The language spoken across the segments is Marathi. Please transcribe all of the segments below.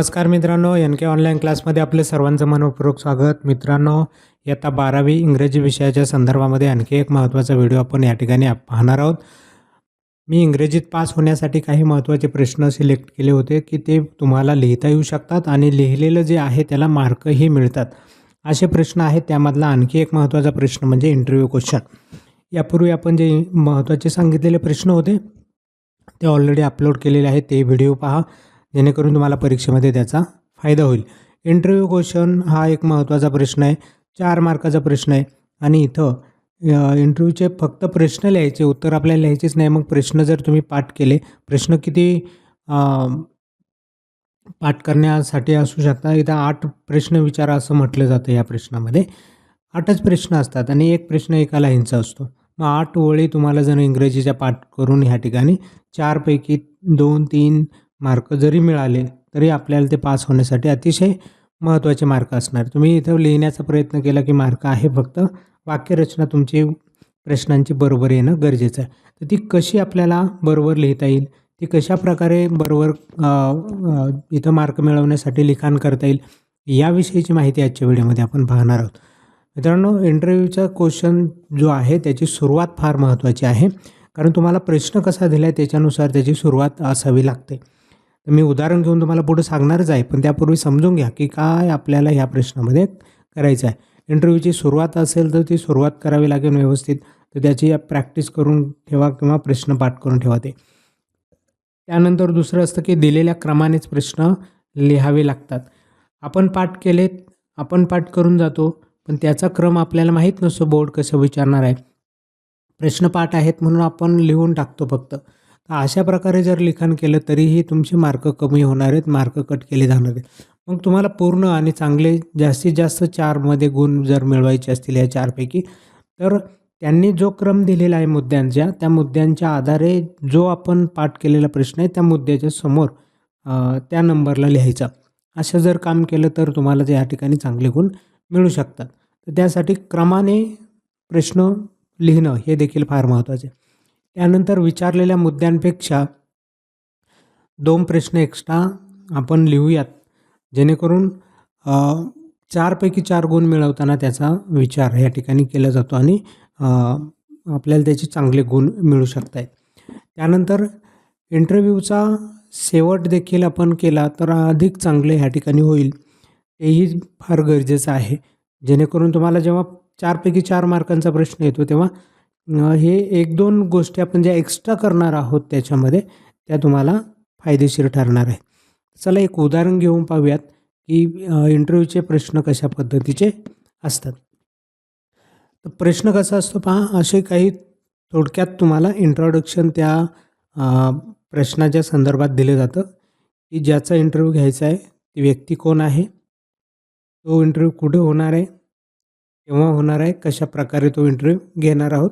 नमस्कार मित्रांनो एन के ऑनलाईन क्लासमध्ये आपले सर्वांचं मनपूर्वक स्वागत. मित्रांनो इयत्ता बारावी इंग्रजी विषयाच्या संदर्भामध्ये आणखी एक महत्त्वाचा व्हिडिओ आपण या ठिकाणी पाहणार आहोत. मी इंग्रजीत पास होण्यासाठी काही महत्त्वाचे प्रश्न सिलेक्ट केले होते की ते तुम्हाला लिहिता येऊ शकतात आणि लिहिलेलं जे आहे त्याला मार्कही मिळतात. असे प्रश्न आहेत त्यामधला आणखी एक महत्त्वाचा प्रश्न म्हणजे इंटरव्ह्यू क्वेश्चन यापूर्वी आपण जे महत्त्वाचे सांगितलेले प्रश्न होते ते ऑलरेडी अपलोड केलेले आहेत ते व्हिडिओ पहा. जेणेकरून तुम्हाला परीक्षेमध्ये त्याचा फायदा होईल. इंटरव्ह्यू क्वेश्चन हा एक महत्त्वाचा प्रश्न आहे. चार मार्काचा प्रश्न आहे. आणि इथं इंटरव्ह्यूचे फक्त प्रश्न लिहायचे उत्तर आपल्याला लिहायचेच नाही. मग प्रश्न जर तुम्ही पाठ केले प्रश्न किती पाठ करण्यासाठी असू शकता इथं आठ प्रश्न विचारा असं म्हटलं जातं या प्रश्नामध्ये. आठच प्रश्न असतात आणि एक प्रश्न एका लाईनचा असतो. मग आठ ओळी तुम्हाला जर इंग्रजीच्या पाठ करून ह्या ठिकाणी चारपैकी दोन तीन मार्क जरी मिळाले तरी आपल्याला ते पास होण्यासाठी अतिशय महत्त्वाचे मार्क असणार. तुम्ही इथं लिहिण्याचा प्रयत्न केला की मार्क आहे फक्त. वाक्यरचना तुमची प्रश्नांची बरोबर येणं गरजेचं आहे. तर ती कशी आपल्याला बरोबर लिहिता येईल? ती कशा प्रकारे बरोबर इथं मार्क मिळवण्यासाठी लिखाण करता येईल? याविषयीची माहिती आजच्या व्हिडिओमध्ये आपण पाहणार आहोत. मित्रांनो इंटरव्ह्यूचा क्वेश्चन जो आहे त्याची सुरुवात फार महत्त्वाची आहे. कारण तुम्हाला प्रश्न कसा दिला आहे त्याच्यानुसार त्याची सुरुवात असावी लागते. तर मी उदाहरण घेऊन तुम्हाला पुढे सांगणारच आहे पण त्यापूर्वी समजून घ्या की काय आपल्याला ह्या प्रश्नामध्ये करायचं आहे. इंटरव्ह्यूची सुरुवात असेल तर ती सुरुवात करावी लागेल व्यवस्थित तर त्याची प्रॅक्टिस करून ठेवा किंवा प्रश्न पाठ करून ठेवा ते. त्यानंतर दुसरं असतं की दिलेल्या क्रमानेच प्रश्न लिहावे लागतात. आपण पाठ केलेत आपण पाठ करून जातो पण त्याचा क्रम आपल्याला माहीत नसतो बोर्ड कसं विचारणार आहे. प्रश्न पाठ आहेत म्हणून आपण लिहून टाकतो फक्त. अशा प्रकारे जर लिखाण केलं तरीही तुमचे मार्क कमी होणार आहेत मार्क कट केले जाणार आहेत. मग तुम्हाला पूर्ण आणि चांगले जास्तीत जास्त चारमध्ये गुण जर मिळवायचे असतील या चारपैकी तर त्यांनी जो क्रम दिलेला आहे मुद्द्यांच्या त्या मुद्द्यांच्या आधारे जो आपण पाठ केलेला प्रश्न आहे त्या मुद्द्याच्या समोर त्या नंबरला लिहायचा. असं जर काम केलं तर तुम्हाला या ठिकाणी चांगले गुण मिळू शकतात. तर त्यासाठी क्रमाने प्रश्न लिहिणं हे देखील फार महत्त्वाचे आहे. त्यानंतर विचारलेल्या मुद्द्यांपेक्षा दोन प्रश्न एक्स्ट्रा आपण लिहूयात. जेणेकरून चारपैकी चार गुण मिळवताना त्याचा विचार या ठिकाणी केला जातो आणि आपल्याला त्याचे चांगले गुण मिळू शकत आहेत त्यानंतर इंटरव्ह्यूचा शेवट देखील आपण केला तर अधिक चांगले ह्या ठिकाणी होईल. तेही फार गरजेचं आहे. जेणेकरून तुम्हाला जेव्हा चारपैकी चार मार्कांचा प्रश्न येतो तेव्हा हे एक दोन गोष्टी आपण ज्या एक्स्ट्रा करणार आहोत त्याच्यामध्ये त्या तुम्हाला फायदेशीर ठरणार आहे चला एक उदाहरण घेऊन पाहूयात की इंटरव्ह्यूचे प्रश्न कशा पद्धतीचे असतात. तर प्रश्न कसा असतो पहा असे काही थोडक्यात तुम्हाला इंट्रोडक्शन त्या प्रश्नाच्या संदर्भात दिलं जातं की ज्याचा इंटरव्ह्यू घ्यायचा आहे ती व्यक्ती कोण आहे तो इंटरव्ह्यू कुठे होणार आहे केव्हा होणार आहे कशा प्रकारे तो इंटरव्ह्यू घेणार आहोत.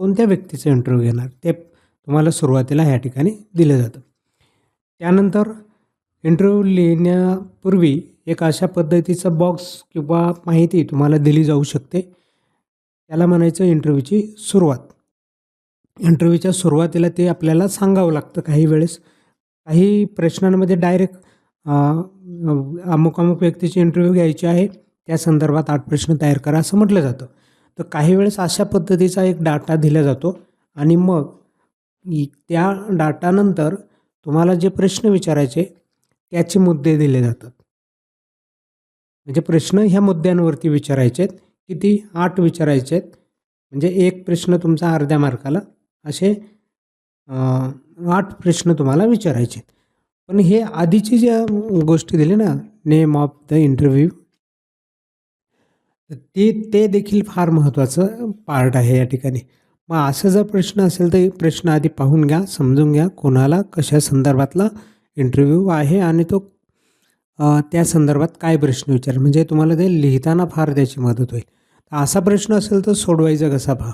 कोणत्या व्यक्तीचा इंटरव्ह्यू घेणार ते तुम्हाला सुरुवातीला ह्या ठिकाणी दिलं जातं. त्यानंतर इंटरव्ह्यू लिहिण्यापूर्वी एक अशा पद्धतीचा बॉक्स किंवा माहिती तुम्हाला दिली जाऊ शकते. त्याला म्हणायचं इंटरव्ह्यूची सुरुवात. इंटरव्ह्यूच्या सुरुवातीला ते आपल्याला सांगावं लागतं काही वेळेस. काही प्रश्नांमध्ये डायरेक्ट अमुक अमुक व्यक्तीची इंटरव्ह्यू घ्यायची आहे. त्या संदर्भात आठ प्रश्न तयार करा असं म्हटलं जातं. तर काही वेळेस अशा पद्धतीचा एक डाटा दिला जातो. आणि मग त्या डाटानंतर तुम्हाला जे प्रश्न विचारायचे त्याचे मुद्दे दिले जातात. म्हणजे प्रश्न ह्या मुद्द्यांवरती विचारायचे आहेत किती आठ विचारायचे आहेत म्हणजे एक प्रश्न तुमचा अर्ध्या मार्काला असे आठ प्रश्न तुम्हाला विचारायचे आहेत पण हे आधीची ज्या गोष्टी दिली ना नेम ऑफ द इंटरव्ह्यू तर ते ते देखील फार महत्त्वाचं पार्ट आहे या ठिकाणी. मग असं जर प्रश्न असेल तर प्रश्न आधी पाहून घ्या समजून घ्या कोणाला कशा संदर्भातला इंटरव्ह्यू आहे आणि तो त्या संदर्भात काय प्रश्न विचार म्हणजे तुम्हाला ते लिहिताना फार त्याची मदत होईल. तर असा प्रश्न असेल तर सोडवायचा कसा पहा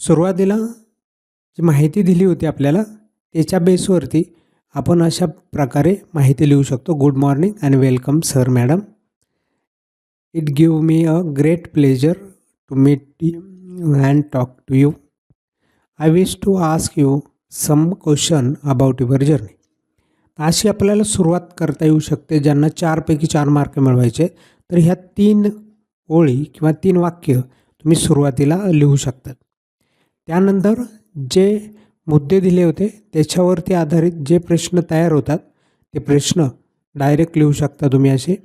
सुरुवातीला जी माहिती दिली होती आपल्याला त्याच्या बेसवरती आपण अशा प्रकारे माहिती लिहू शकतो. Good morning and welcome sir madam it give me a great pleasure to meet and talk to you I wish to ask you some question about your journey अशी आपल्याला सुरुवात करता येऊ शकते ज्यांना चारपैकी चार मार्क मिळवायचे तर ह्या तीन ओळी किंवा तीन वाक्य तुम्ही सुरुवातीला लिहू शकतात. त्यानंतर जे मुद्दे दिले होते त्याच्यावरती आधारित जे प्रश्न तयार होतात ते प्रश्न डायरेक्ट लिहू शकता तुम्ही असे.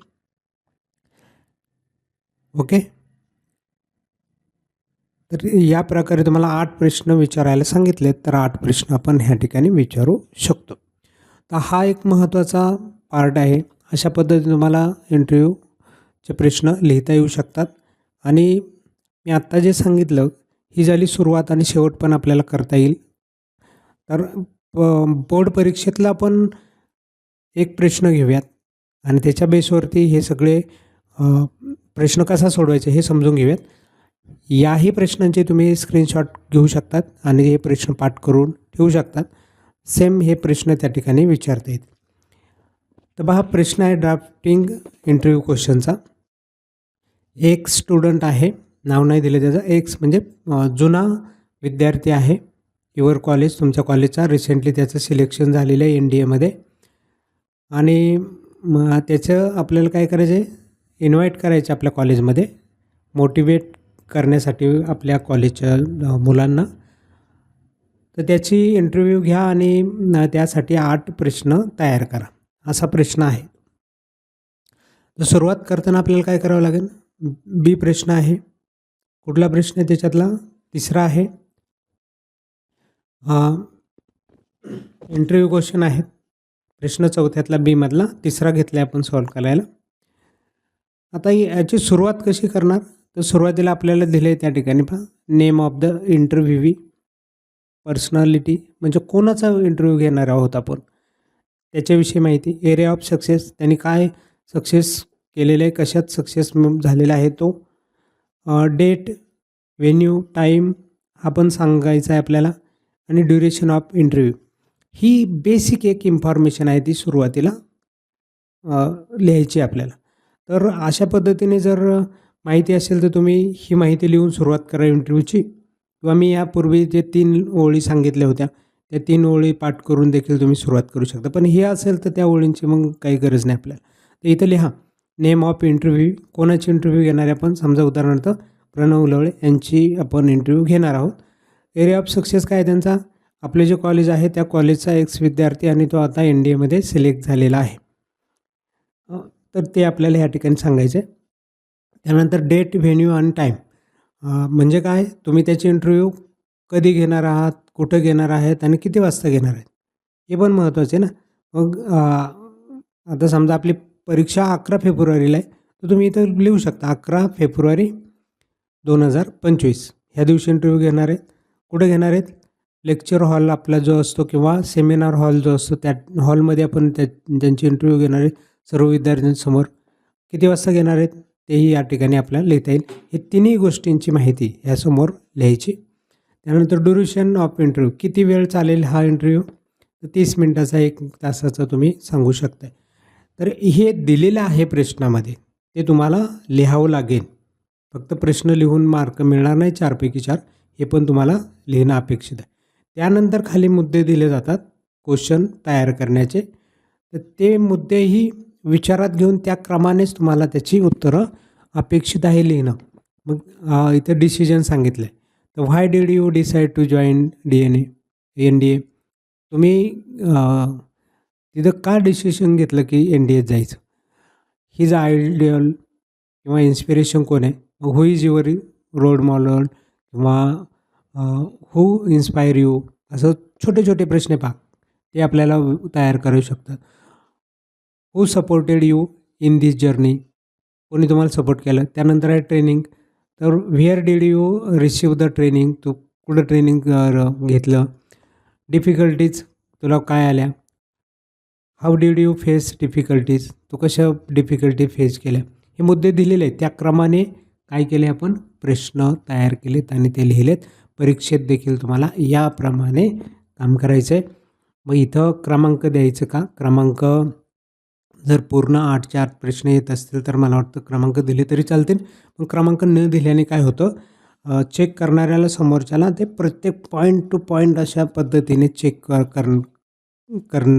ओके? तर या प्रकारे तुम्हाला आठ प्रश्न विचारायला सांगितले तर आठ प्रश्न आपण ह्या ठिकाणी विचारू शकतो. तर हा एक महत्त्वाचा पार्ट आहे. अशा पद्धतीने तुम्हाला इंटरव्ह्यूचे प्रश्न लिहिता येऊ शकतात. आणि मी आत्ता जे सांगितलं ही झाली सुरुवात आणि शेवट पण आपल्याला करता येईल. तर बोर्ड परीक्षेतला आपण एक प्रश्न घेऊयात. आणि त्याच्या बेसवरती हे सगळे प्रश्न कसा सोडवायचा हे समजून घेऊयात. याही प्रश्नांचे तुम्ही स्क्रीनशॉट घेऊ शकतात आणि हे प्रश्न पाठ करून ठेवू शकतात. सेम हे प्रश्न त्या ठिकाणी विचारता येतील तर हा प्रश्न आहे ड्राफ्टिंग इंटरव्ह्यू क्वेश्चनचा एक स्टुडंट आहे नाव नाही दिलं त्याचं. एक्स म्हणजे जुना विद्यार्थी आहे. युअर कॉलेज तुमच्या कॉलेजचा रिसेंटली त्याचं सिलेक्शन झालेलं आहे एन डी एमध्ये आणि मग त्याचं आपल्याला काय करायचं आहे इन्व्हाइट करायचे आपल्या कॉलेजमध्ये मोटिवेट करण्यासाठी आपल्या कॉलेजच्या मुलांना. तर त्याची इंटरव्ह्यू घ्या आणि त्यासाठी आठ प्रश्न तयार करा. असा प्रश्न आहे. तर सुरुवात करताना आपल्याला काय करावं लागेल? बी प्रश्न आहे. कुठला प्रश्न आहे त्याच्यातला? तिसरा आहे. इंटरव्ह्यू क्वेश्चन आहेत. प्रश्न चौथ्यातला बीमधला तिसरा घेतला आहे आपण सॉल्व करायला. आता याची सुरुवात कशी करणार? तर सुरुवातीला आपल्याला दिलं आहे त्या ठिकाणी पहा. Name of the interviewee personality म्हणजे कोणाचा इंटरव्ह्यू घेणार आहोत आपण? त्याच्याविषयी माहिती एरिया ऑफ सक्सेस त्यांनी काय सक्सेस केलेलं आहे कशात सक्सेस झालेला आहे तो? डेट व्हेन्यू टाईम हा पण सांगायचा आहे आपल्याला. आणि ड्युरेशन ऑफ इंटरव्ह्यू ही बेसिक एक इन्फॉर्मेशन आहे ती सुरुवातीला लिहायची आपल्याला. तर अशा पद्धतीने जर माहिती असेल तर तुम्ही ही माहिती लिहून सुरुवात करा इंटरव्ह्यूची किंवा मी यापूर्वी जे तीन ओळी सांगितल्या होत्या त्या तीन ओळी पाठ करून देखील तुम्ही सुरुवात करू शकता. पण हे असेल तर त्या ओळींची मग काही गरज नाही आपल्याला. तर इथं लिहा नेम ऑफ इंटरव्ह्यू कोणाची इंटरव्ह्यू घेणारे आपण? समजा उदाहरणार्थ प्रणव लवळे यांची आपण इंटरव्ह्यू घेणार आहोत. एरिया ऑफ सक्सेस काय त्यांचा? आपले जे कॉलेज आहे त्या कॉलेजचा एक्स विद्यार्थी आणि तो आता एन डी एमध्ये सिलेक्ट झालेला आहे. तर ते आपल्याला ह्या ठिकाणी सांगायचे त्यानंतर डेट व्हेन्यू आणि टाईम म्हणजे काय? तुम्ही त्याची इंटरव्ह्यू कधी घेणार आहात? कुठं घेणार आहेत? आणि किती वाजता घेणार आहेत? हे पण महत्त्वाचे ना. मग आता समजा आपली परीक्षा अकरा फेब्रुवारीला आहे. तर तुम्ही इथं लिहू शकता अकरा फेब्रुवारी दोन हजार पंचवीस. ह्या दिवशी इंटरव्ह्यू घेणार आहेत. कुठे घेणार आहेत? लेक्चर हॉल आपला जो असतो किंवा सेमिनार हॉल जो असतो त्या हॉलमध्ये आपण त्या त्यांची इंटरव्ह्यू घेणार आहे सर्व विद्यार्थ्यांसमोर किती वाजता घेणार आहेत तेही या ठिकाणी आपल्याला लिहिता येईल. हे तिन्ही गोष्टींची माहिती ह्यासमोर लिहायची. त्यानंतर ड्युरेशन ऑफ इंटरव्ह्यू किती वेळ चालेल हा इंटरव्ह्यू तर तीस मिनटाचा एक तासाचा तुम्ही सांगू शकता तर हे दिलेलं आहे प्रश्नामध्ये. ते तुम्हाला लिहावं लागेल. फक्त प्रश्न लिहून मार्क मिळणार नाही चारपैकी चार. हे पण तुम्हाला लिहिणं अपेक्षित आहे. त्यानंतर खाली मुद्दे दिले जातात. क्वेश्चन तयार करण्याचे. तर ते मुद्देही विचारात घेऊन त्या क्रमानेच तुम्हाला त्याची उत्तरं अपेक्षित आहे लिहिणं. मग इथं डिसिजन सांगितलं आहे तर why did you decide to join D N A N D A तुम्ही तिथं का डिसिशन घेतलं की एन डी एत जायचं? हिज आयडियल किंवा इन्स्पिरेशन कोण आहे? Who is your role model किंवा हू इन्स्पायर यू असं छोटे छोटे प्रश्न पहा. ते आपल्याला तयार करू शकतात. Who supported you in this journey कोणी तुम्हाला सपोर्ट केलं? त्यानंतर आहे ट्रेनिंग तर where did you receive the training तू कुठं ट्रेनिंग घेतलं? डिफिकल्टीज तुला काय आल्या? How did you face difficulties तू कशा डिफिकल्टी फेस केल्या? हे मुद्दे दिलेले आहेत. त्या क्रमाने काय केले आपण? प्रश्न तयार केलेत आणि ते लिहिलेत. परीक्षेत देखील तुम्हाला याप्रमाणे काम करायचं आहे मग इथं क्रमांक द्यायचं का? क्रमांक जर पूर्ण आठ चार प्रश्न येत असतील तर मला वाटतं क्रमांक दिले तरी चालतील. पण क्रमांक न दिल्याने काय होतं? चेक करणाऱ्याला समोरच्याला ते प्रत्येक पॉईंट टू पॉईंट अशा पद्धतीने चेक कर कर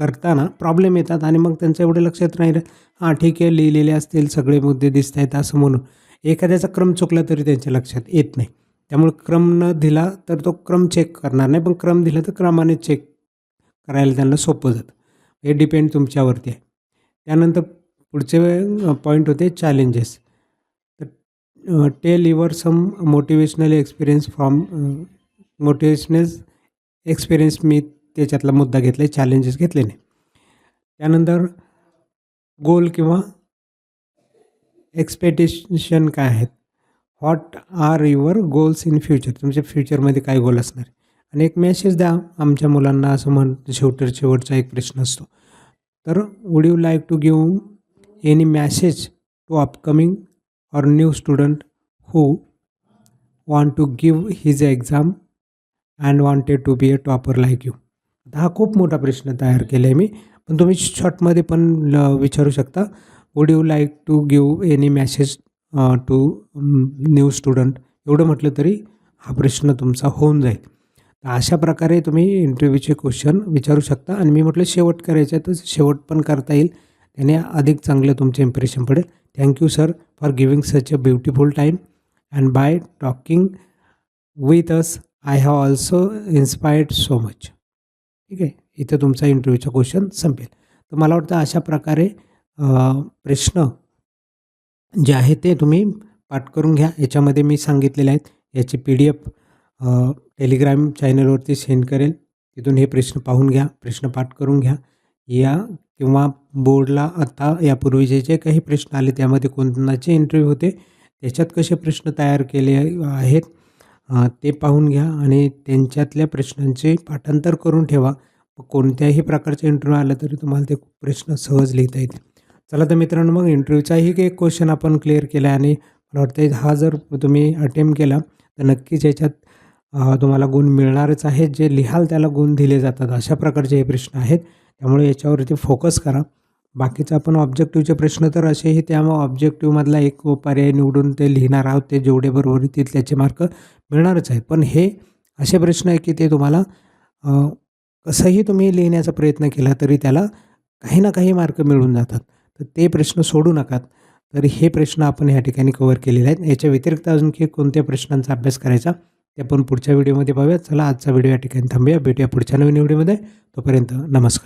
करताना प्रॉब्लेम येतात आणि मग त्यांचं एवढं लक्षात नाही हां ठीक आहे लिहिलेले असतील सगळे मुद्दे दिसत आहेत असं म्हणून. एखाद्याचा क्रम चुकला तरी त्यांच्या लक्षात येत नाही. त्यामुळे क्रम न दिला तर तो क्रम चेक करणार नाही. पण क्रम दिला तर क्रमाने चेक करायला त्यांना सोपं जातं. हे डिपेंड तुमच्यावरती आहे. त्यानंतर पुढचे पॉईंट होते चॅलेंजेस तर tell your some motivational experience from motivational experience मी त्याच्यातला मुद्दा घेतला आहे चॅलेंजेस घेतले नाही त्यानंतर गोल किंवा एक्सपेक्टेशन काय आहेत? What are your goals in future तुमच्या फ्युचरमध्ये काय गोल असणार? आणि एक मेसेज द्या आमच्या मुलांना असं म्हण शेवटर शेवटचा एक प्रश्न असतो. तर would you like to give any message to upcoming or new student who want to give his exam and wanted to be a topper like you आता हा खूप मोठा प्रश्न तयार केला आहे मी. पण तुम्ही शॉर्टमध्ये पण ल- विचारू शकता. Would you like to give any message to new student एवढं म्हटलं तरी हा प्रश्न तुमचा होऊन जाईल. अशा प्रकारे तुम्ही इंटरव्ह्यूचे क्वेश्चन विचारू शकता. आणि मी म्हटलं शेवट करायचं आहे तर शेवट पण करता येईल. त्याने अधिक चांगलं तुमचे इम्प्रेशन पडेल. Thank you sir for giving such a beautiful time and by talking with us I have also inspired so much ठीक आहे? इथं तुमचा इंटरव्ह्यूचा क्वेश्चन संपेल. तर मला वाटतं अशा प्रकारे प्रश्न जे आहे ते तुम्ही पाठ करून घ्या. याच्यामध्ये मी सांगितलेले आहेत. याची पी डी एफ टेलिग्राम चॅनलवरती सेंड करेल. तिथून हे प्रश्न पाहून घ्या प्रश्न पाठ करून घ्या. या किंवा बोर्डला आता यापूर्वीचे जे काही प्रश्न आले त्यामध्ये कोणाचे इंटरव्ह्यू होते त्याच्यात कसे प्रश्न तयार केले आहेत ते पाहून घ्या आणि त्यांच्यातल्या प्रश्नांचे पाठांतर करून ठेवा. कोणत्याही प्रकारचा इंटरव्ह्यू आला तरी तुम्हाला ते प्रश्न सहज लिहिता येतील. चला तर मित्रांनो मग इंटरव्ह्यूचाही एक क्वेश्चन आपण क्लिअर केला आहे आणि मला वाटतं हा जर तुम्ही अटेम्प्ट केला तर नक्कीच याच्यात तुम्हाला गुण मिळणारच आहेत जे लिहाल त्याला गुण दिले जातात. अशा प्रकारचे हे प्रश्न आहेत. त्यामुळे याच्यावरती फोकस करा. बाकीचं आपण ऑब्जेक्टिव्हचे प्रश्न तर असेही त्यामुळे ऑब्जेक्टिव्हमधला एक पर्याय निवडून ते लिहिणार आहोत. ते जेवढे बरोबर येतील त्याचे मार्क मिळणारच आहेत. पण हे असे प्रश्न आहे की ते तुम्हाला कसंही तुम्ही लिहिण्याचा प्रयत्न केला तरी त्याला काही ना काही मार्क मिळून जातात. तर ते प्रश्न सोडू नकात तर हे प्रश्न आपण ह्या ठिकाणी कवर केलेले आहेत. याच्या व्यतिरिक्त अजून की कोणत्या प्रश्नांचा अभ्यास करायचा? ते आपण पुढच्या व्हिडिओमध्ये पाहूया चला आजचा व्हिडिओ या ठिकाणी थांबूया. भेटूया पुढच्या नवीन व्हिडिओमध्ये. तोपर्यंत नमस्कार.